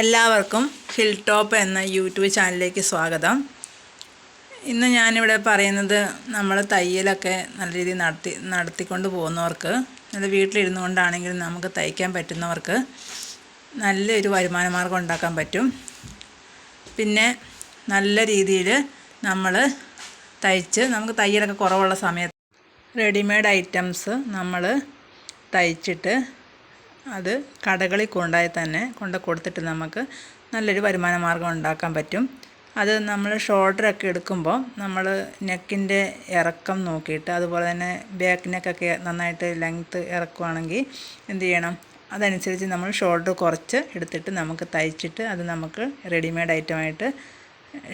എല്ലാവർക്കും hill top എന്ന YouTube ചാനലിലേക്ക് സ്വാഗതം. ഇന്ന് ഞാനിവിടെ പറയുന്നത് നമ്മൾ തയ്യലൊക്കെ നല്ല രീതിയിൽ നടത്തി നടത്തിക്കൊണ്ട് പോകുന്നവർക്ക് അത് വീട്ടിലിരുന്നു കൊണ്ടാണെങ്കിലും നമുക്ക് തയ്ക്കാൻ പറ്റുന്നവർക്ക് നല്ലൊരു വരുമാന മാർഗം ഉണ്ടാക്കാൻ പറ്റും. പിന്നെ നല്ല രീതിയിൽ നമ്മൾ തയ്ച്ച് നമുക്ക് തയ്യലൊക്കെ കുറവുള്ള സമയത്ത് റെഡിമെയ്ഡ് ഐറ്റംസ് നമ്മൾ തയ്ച്ചിട്ട് അത് കടകളിൽ കൊണ്ടായി തന്നെ കൊണ്ട് കൊടുത്തിട്ട് നമുക്ക് നല്ലൊരു വരുമാന മാർഗം ഉണ്ടാക്കാൻ പറ്റും. അത് നമ്മൾ ഷോൾഡറൊക്കെ എടുക്കുമ്പോൾ നമ്മൾ നെക്കിന്റെ ഇറക്കം നോക്കിയിട്ട് അതുപോലെ തന്നെ ബാക്ക് നെക്കൊക്കെ നന്നായിട്ട് ലെങ്ത്ത് ഇറക്കുവാണെങ്കിൽ എന്ത് ചെയ്യണം? അതനുസരിച്ച് നമ്മൾ ഷോൾഡർ കുറച്ച് എടുത്തിട്ട് നമുക്ക് തയ്ച്ചിട്ട് അത് നമുക്ക് റെഡിമെയ്ഡ് ഐറ്റമായിട്ട്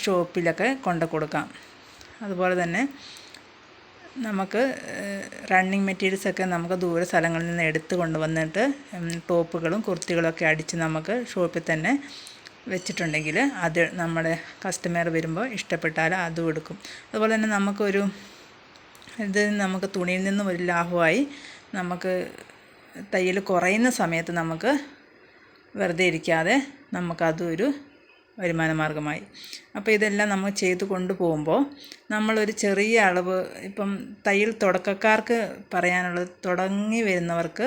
ഷോപ്പിലൊക്കെ കൊണ്ട് കൊടുക്കാം. അതുപോലെ തന്നെ നമുക്ക് റണ്ണിങ് മെറ്റീരിയൽസൊക്കെ നമുക്ക് ദൂര സ്ഥലങ്ങളിൽ നിന്ന് എടുത്ത് കൊണ്ടുവന്നിട്ട് ടോപ്പുകളും കുർത്തികളൊക്കെ അടിച്ച് നമുക്ക് ഷോപ്പിൽ തന്നെ വെച്ചിട്ടുണ്ടെങ്കിൽ അത് നമ്മുടെ കസ്റ്റമർ വരുമ്പോൾ ഇഷ്ടപ്പെട്ടാൽ അതും എടുക്കും. അതുപോലെ തന്നെ നമുക്കൊരു ഇത് നമുക്ക് തുണിയിൽ നിന്നും ഒരു ലാഭമായി നമുക്ക് തയ്യൽ കുറയുന്ന സമയത്ത് നമുക്ക് വെറുതെ ഇരിക്കാതെ നമുക്കതും ഒരു വരുമാന മാർഗമായി അപ്പോൾ ഇതെല്ലാം നമ്മൾ ചെയ്ത് കൊണ്ടുപോകുമ്പോൾ നമ്മളൊരു ചെറിയ അളവ് ഇപ്പം തയ്യൽ തുടക്കക്കാർക്ക് പറയാനുള്ളത് തുടങ്ങി വരുന്നവർക്ക്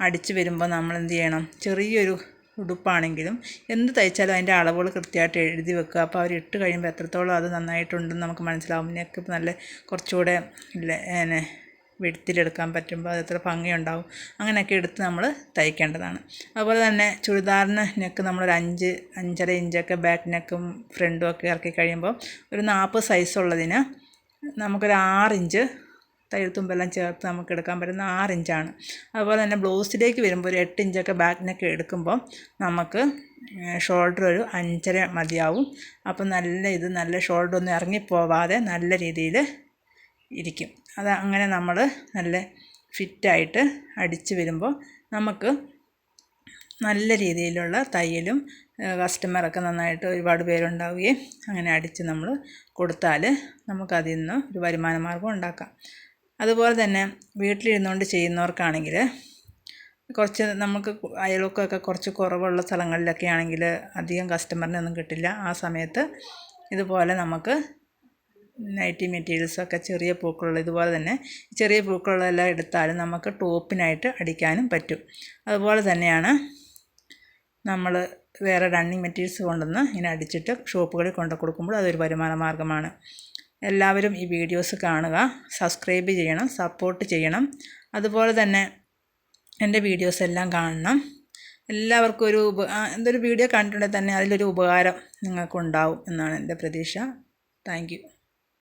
അടിച്ച് വരുമ്പോൾ നമ്മൾ എന്ത് ചെയ്യണം? ചെറിയൊരു ഉടുപ്പാണെങ്കിലും എന്ത് തയ്ച്ചാലും അതിന്റെ അളവുകൾ കൃത്യമായിട്ട് എഴുതി വെക്കുക. അപ്പോൾ അവർ ഇട്ട് കഴിയുമ്പോൾ എത്രത്തോളം അത് നന്നായിട്ടുണ്ടെന്ന് നമുക്ക് മനസ്സിലാവും. നെക്ക് നല്ല കുറച്ചുകൂടെ ഇല്ലേ വെടുത്തിലെടുക്കാൻ പറ്റുമ്പോൾ അത് എത്ര ഭംഗിയുണ്ടാവും അങ്ങനെയൊക്കെ എടുത്ത് നമ്മൾ തയ്ക്കേണ്ടതാണ്. അതുപോലെ തന്നെ ചുരിദാറിന് നെക്ക് നമ്മളൊരു അഞ്ച് അഞ്ചര ഇഞ്ചൊക്കെ ബാക്ക് നെക്കും ഫ്രണ്ടും ഒക്കെ ഇറക്കി കഴിയുമ്പോൾ ഒരു നാൽപ്പത് സൈസുള്ളതിന് നമുക്കൊരു ആറിഞ്ച് തയ്യൽത്തുമ്പെല്ലാം ചേർത്ത് നമുക്ക് എടുക്കാൻ പറ്റുന്ന ആറ് ഇഞ്ചാണ്. അതുപോലെ തന്നെ ബ്ലൗസിലേക്ക് വരുമ്പോൾ ഒരു എട്ട് ഇഞ്ചൊക്കെ ബാക്ക് നെക്ക് എടുക്കുമ്പോൾ നമുക്ക് ഷോൾഡർ ഒരു അഞ്ചര മതിയാവും. അപ്പോൾ നല്ല ഇത് നല്ല ഷോൾഡർ ഒന്നും ഇറങ്ങിപ്പോവാതെ നല്ല രീതിയിൽ ഇരിക്കും. അത് അങ്ങനെ നമ്മൾ നല്ല ഫിറ്റായിട്ട് അടിച്ച് വരുമ്പോൾ നമുക്ക് നല്ല രീതിയിലുള്ള തയ്യലും കസ്റ്റമറൊക്കെ നന്നായിട്ട് ഒരുപാട് പേരുണ്ടാവുകയും അങ്ങനെ അടിച്ച് നമ്മൾ കൊടുത്താൽ നമുക്കതിൽ നിന്ന് ഒരു വരുമാന മാർഗം ഉണ്ടാക്കാം. അതുപോലെ തന്നെ വീട്ടിലിരുന്നുകൊണ്ട് ചെയ്യുന്നവർക്കാണെങ്കിൽ കുറച്ച് നമുക്ക് അയൽവക്കമൊക്കെ കുറച്ച് കുറവുള്ള സ്ഥലങ്ങളിലൊക്കെ ആണെങ്കിൽ അധികം കസ്റ്റമറിനൊന്നും കിട്ടില്ല. ആ സമയത്ത് ഇതുപോലെ നമുക്ക് നൈറ്റി മെറ്റീരിയൽസൊക്കെ ചെറിയ പൂക്കളുള്ള ഇതുപോലെ തന്നെ ചെറിയ പൂക്കളുള്ളതെല്ലാം എടുത്താലും നമുക്ക് ടോപ്പിനായിട്ട് അടിക്കാനും പറ്റും. അതുപോലെ തന്നെയാണ് നമ്മൾ വേറെ റണ്ണിങ് മെറ്റീരിയൽസ് കൊണ്ടുവന്ന് ഇങ്ങനെ അടിച്ചിട്ട് ഷോപ്പുകളിൽ കൊണ്ടു കൊടുക്കുമ്പോൾ അതൊരു വരുമാന മാർഗമാണ് എല്ലാവരും ഈ വീഡിയോസ് കാണുക സബ്സ്ക്രൈബ് ചെയ്യണം സപ്പോർട്ട് ചെയ്യണം. അതുപോലെ തന്നെ എന്റെ വീഡിയോസ് എല്ലാം കാണണം. എല്ലാവർക്കും ഒരു ഉപ എന്തൊരു വീഡിയോ കണ്ടിട്ടുണ്ടെങ്കിൽ തന്നെ അതിലൊരു ഉപകാരം നിങ്ങൾക്കുണ്ടാവും എന്നാണ് എന്റെ പ്രതീക്ഷ. താങ്ക്